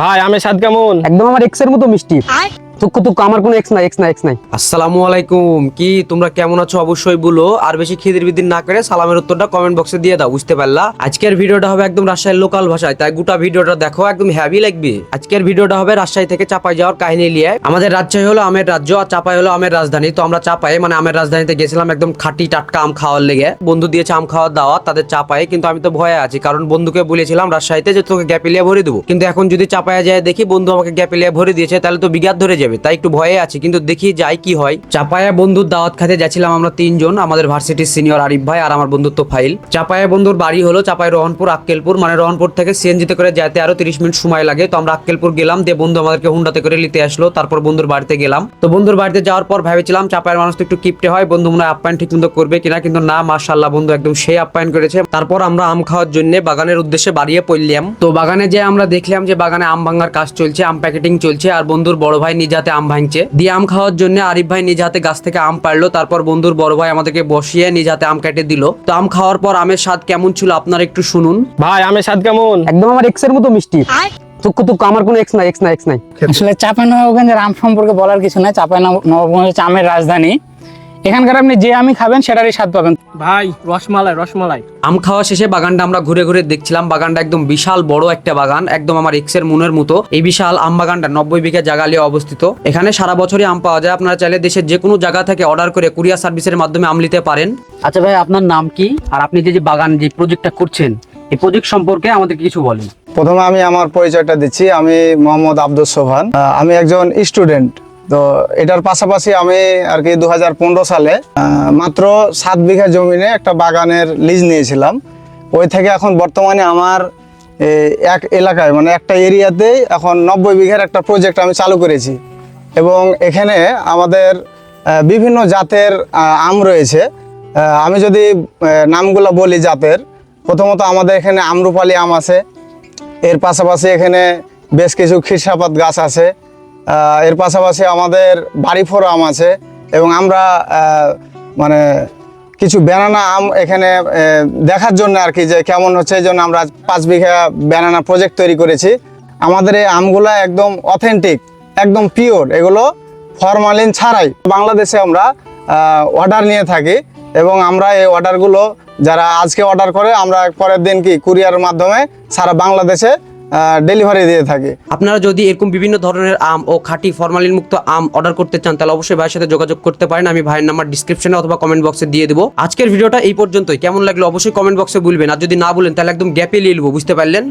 ভাই আমের স্বাদ কেমন? একদম আমার এক্সের মতো মিষ্টি। তুক্কু তুক্কু, আমার কোনো এক্স নাই এক্স নাই এক্স নাই। আসসালামু আলাইকুম। কি, তোমরা কেমন আছো? অবশ্যই বলো। আর বেশি খিদির বিদির না করে সালামের উত্তরটা কমেন্ট বক্সে দিয়ে দাও, বুঝতে পারলা? আজকের ভিডিওটা হবে একদম রাজশাহীর লোকাল ভাষায়, তাই গোটা ভিডিওটা দেখো, একদম হ্যাভি লাগবে। আজকের ভিডিওটা হবে রাজশাহী থেকে চাপাই যাওয়ার কাহিনী নিয়ে। আমাদের রাজশাহী হলো আমের রাজ্য, আর চাপাই হলো আমের রাজধানী। তো আমরা চাপাই মানে আমের রাজধানীতে গেছিলাম একদম খাঁটি টাটকা আম খাওয়ার লেগে। বন্ধু দিয়েছে আম খাওয়ার দাওয়াত, তাদের চাপাই, কিন্তু আমি তো ভয়ে আছি, কারণ বন্ধুকে বলেছিলাম রাজশাহীতে যে তোকে গ্যাপিলিয়া ভরে দেবো। কিন্তু এখন যদি চাপায়া যায়, দেখি বন্ধু আমাকে গ্যাপিলিয়া ভরে দিয়েছে, তাহলে তো বিঘাত ধরে যাবে। তাই একটু ভয়ে আছি। কিন্তু দেখি যাই কি হয়। চাপায়া বন্ধুর দাওয়াত খাতে যাচ্ছিলাম আমরা তিনজন, আমাদের ভার্সিটির সিনিয়র আরিফ ভাই আর আমার বন্ধুত্ব ফাইল। চাপায়া বন্ধুর বাড়ি হলো চাপায় রহনপুর, আক্কেলপুর মানে রহনপুর থেকে সিএনজিতে করে যেতে আরও তিরিশ মিনিট সময় লাগে। তো আমরা আক্কেলপুর গেলাম, দিয়ে বন্ধু আমাদেরকে হুন্ডাতে করে নিতে আসলো, তারপর বন্ধুর বাড়িতে গেলাম। তো বন্ধুর বাড়িতে যাওয়ার পর ভেবেছিলাম চাপায়ের মানুষ তো একটু কিপটে হয়, বন্ধু মনে হয় আপ্যায়ন ঠিক মতো করবে কিনা, কিন্তু না মার্শাল্লাহ বন্ধু একদম সেই আপ্যায়ন করেছে। তারপর আমরা আম খাওয়ার জন্য বাগানের উদ্দেশ্যে বাড়িয়ে পড়লাম। তো বাগানে যে আমরা দেখলাম যে বাগানে আম ভাঙার কাজ চলছে, আম প্যাকেটিং চলছে, আর বন্ধুর বড় ভাই নিজ হাতে আম ভাঙছে দিয়ে আম খাওয়ার জন্য আরিফ ভাই নিজ হাতে গাছ থেকে আম পারল তারপর বন্ধুর বড় ভাই আমাদেরকে বসিয়ে নিজ হাতে আম কেটে দিল। তো আম খাওয়ার পর আমের স্বাদ কেমন ছিল আপনার একটু শুনুন। ভাই আমের স্বাদ কেমন? একদম আমার এক্সের মতো মিষ্টি। তুক্কু তুক্কু আমার কোনো এক্স নাই এক্স নাই এক্স নাই। আসলে চাপাই নবাবগঞ্জের আম সম্পর্কে বলার কিছু নাই। চাপাই নবাবগঞ্জ হচ্ছে আমের রাজধানী। এখানকার আপনি যে আমি খাবেন সেটারই স্বাদ পাবেন। ভাই রসমালাই রসমালাই। আম খাওয়া শেষে বাগানটা আমরা ঘুরে ঘুরে দেখছিলাম। বাগানটা একদম বিশাল বড় একটা বাগান একদম আমার এক্সের মনের মতো। এই বিশাল আম বাগানটা নব্বই বিঘা জায়গা নিয়ে অবস্থিত। এখানে সারা বছরই আম পাওয়া যায়। আপনারা চাইলে দেশের যে কোনো জায়গা থেকে অর্ডার করে কুরিয়ার সার্ভিসের মাধ্যমে আম নিতে পারেন। আচ্ছা ভাই আপনার নাম কি? আর আপনি যে যে বাগান যে প্রজেক্টটা করছেন এই প্রজেক্ট সম্পর্কে আমাদেরকে কিছু বলেন। প্রথমে আমি আমার পরিচয়টা দিচ্ছি। আমি মোহাম্মদ আব্দুল সোহান। আমি একজন স্টুডেন্ট তো এটার পাশাপাশি আমি আর কি দু হাজার পনেরো সালে মাত্র সাত বিঘা জমিনে একটা বাগানের লিজ নিয়েছিলাম। ওই থেকে এখন বর্তমানে আমার এক এলাকায় মানে একটা এরিয়াতেই এখন নব্বই বিঘার একটা প্রজেক্ট আমি চালু করেছি। এবং এখানে আমাদের বিভিন্ন জাতের আম রয়েছে। আমি যদি নামগুলো বলি জাতের, প্রথমত আমাদের এখানে আমরুপালি আম আছে। এর পাশাপাশি এখানে বেশ কিছু খিরসাপাত গাছ আছে। এর পাশাপাশি আমাদের বাড়িফোর আম আছে এবং আমরা মানে কিছু ব্যানানা আম এখানে দেখার জন্য আর কি যে কেমন হচ্ছে, এই জন্য আমরা পাঁচ বিঘা ব্যানানা প্রজেক্ট তৈরি করেছি। আমাদের এই আমগুলা একদম অথেন্টিক একদম পিওর এগুলো ফরমালিন ছাড়াই। বাংলাদেশে আমরা অর্ডার নিয়ে থাকি এবং আমরা এই অর্ডারগুলো যারা আজকে অর্ডার করে, আমরা পরের দিন কি কুরিয়ারের মাধ্যমে সারা বাংলাদেশে ডেলিভারি দিয়ে থাকে। আপনারা যদি এরকম বিভিন্ন ধরনের আম ও খাঁটি ফরমালিন মুক্ত আম অর্ডার করতে চান, তাহলে অবশ্যই ভাইয়ের সাথে যোগাযোগ করতে পারেন। আমি ভাইয়ের নাম্বার ডিসক্রিপশনে অথবা কমেন্ট বক্সে দিয়ে দেবো। আজকের ভিডিওটা এই পর্যন্তই। কেমন লাগল অবশ্যই কমেন্ট বক্সে বলবেন। আর যদি না বলেন, তাহলে একদম গ্যাপে লিয়ে বুঝতে পারলেন?